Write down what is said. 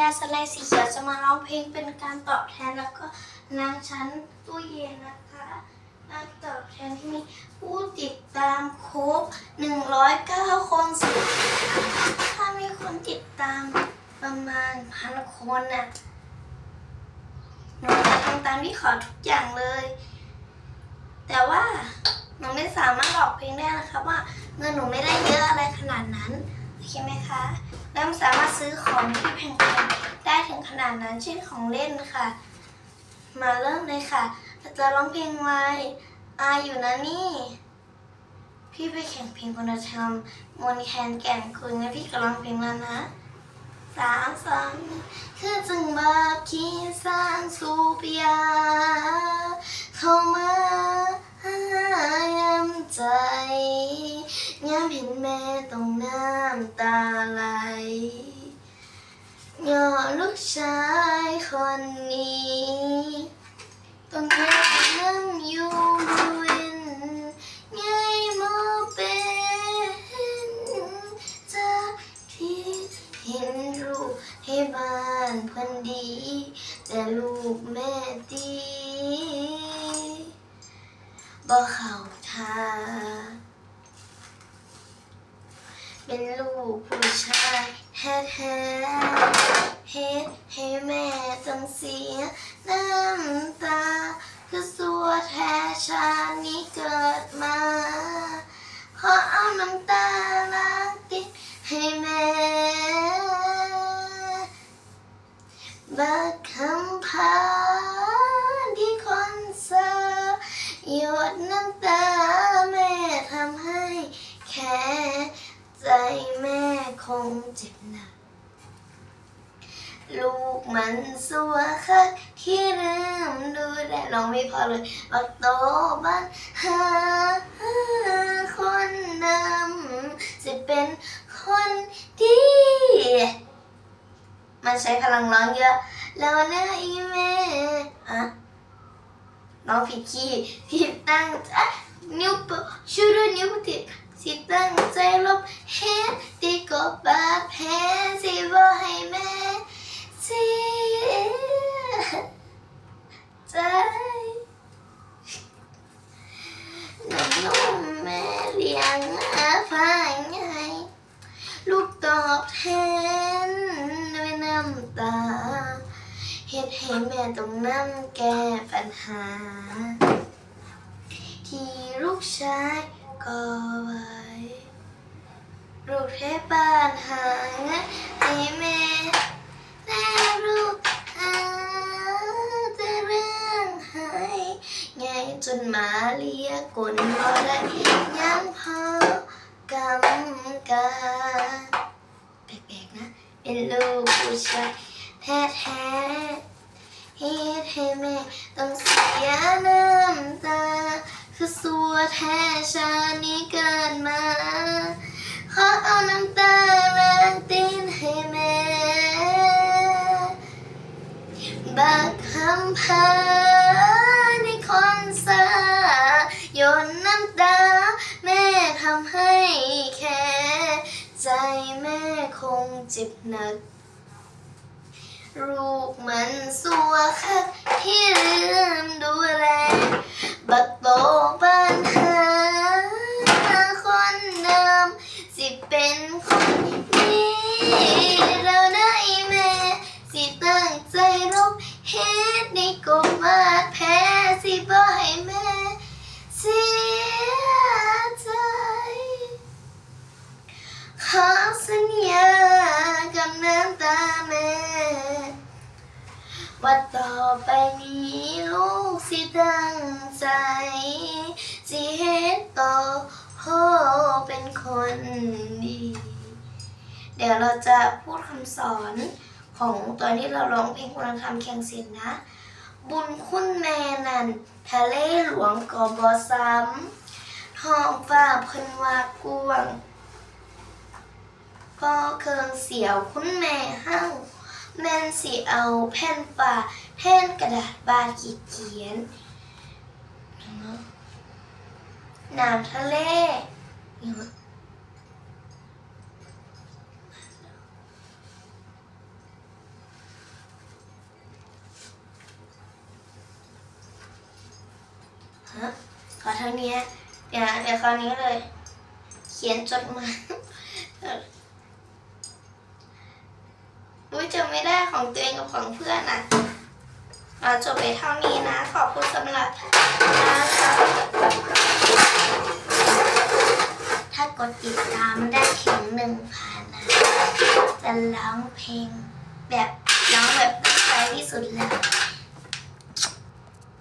ยาสไลด์สีเขียวจะมาร้องเพลงเป็นการตอบแทนแล้วก็นางชั้นตู้เย็นนะคะนางตอบแทนที่มีผู้ติดตามครบ109 คนสิถ้ามีคนติดตามประมาณพันคนน่ะหนูจะทำตามที่ขอทุกอย่างเลย แต่ว่าหนูไม่สามารถออกเพลงได้นะคะว่าเงินหนูไม่ได้เยอะอะไรขนาดนั้น โอเคไหมคะแล้วสามารถซื้อของที่แพงๆได้ถึงขนาดนั้นเช่นของเล่นค่ะ มาเริ่มเลยค่ะเราจะร้องเพลงไว้อาอยู่นะนี่ พี่ไปแข่งเพลงคุณธรรมมนแคนแก่นคุณนะพี่ก็ร้องเพลงแล้วนะสามสองคือจึงบาปคีสร้างสูปยาเข้ามา ยามเห็นแม่ต้องน้ำตาไหลย่อลูกชายคนนี้ต้องยังนั่งอยู่บริเวณไงมอเป็นจากที่เห็นลูกให้บ้านเพันดี แต่ลูกแม่ดีบ่เข้าท่า เป็นลูกผู้ชายแท้ๆเฮ็ดให้แม่ต้องเสียน้ำตา คือสัวแท้ชาตินี้เกิดมาขอเอาน้ำตาล้างติดให้แม่บักคำพา งเจ็บหนัก ลูกมันสัวคักที่ลืมดูแลน้องไม่พอเลยบักโตบ้านหาคนนำจะเป็นคนดี มันใช้พลังร้องเยอะ แล้วนะอีแม่อะน้องผิดคีย์ผิดตั้งอะนิ้วโปะชูดูนิ้วติดสิตั้งใจลบเฮดดีกว่าบาดแผลสิบ่ให้แม่เสียใจน้ำนมแสียงอาฟ้าไงลูกตอบแทนด้วยน้ำตาเฮ็ดให้แม่ต้องนำแก้ปัญหา ที่ลูกชายก่อไว้ ลูกเทบ้านหางให้แม่แต่ลูกหาแต่เรื่องหายไงจนหมาเลียกลบ่ได้ยังพอกำกาแปลกๆนะ เป็นลูกผู้ ชายแท้ๆเฮ็ดให้แม่ต้องเสียน้ำตา คือสัวแท้ชาตินี้เกิดมา ขอเอาน้ำตาล้างตีนให้แม่บักคำพาในคอนเสิร์ตโยนน้ำตา แม่ทำให้แค่ ใจแม่คงเจ็บหนัก ลูกมันสัวคักที่ลืมดูแล บักโตปัญหาคนเดิมสิเป็นคนดีแล้วนะอีแม่ สิตั้งใจลบเฮ็ดในกบมาแผลสิบ่ให้แม่ ว่าต่อไปนี้ลูกสิตั้งใจ สิเฮ็ดต่อโหเป็นคนดี เดี๋ยวเราจะพูดคำสอนของตอนที่เราร้องเพลงคุณธรรมแข่งเสียงนะ บุญคุณแม่นั่นทะเลหลวงกอบอซ้ำท้องฟ้าเพิ่นว่ากวงพอเคืองเสียวคุณแม่เฮ้า แม่นสิเอาแผ่นปาแท่นกระดาษบาดขีดเขียนน้ำทะเลขอเท่านี้เดี๋ยวเดี๋ยวคราวนี้เลย เขียนจดมา อุ้ยจำไม่ได้ของตัวเองกับของเพื่อนอะเราจบไปเท่านี้นะ ขอบคุณสำหรับนะคะถ้ากดติดตามได้ถึงหนึ่งพันนะ จะร้องเพลงแบบร้องแบบตั้งใจที่สุดแล้ว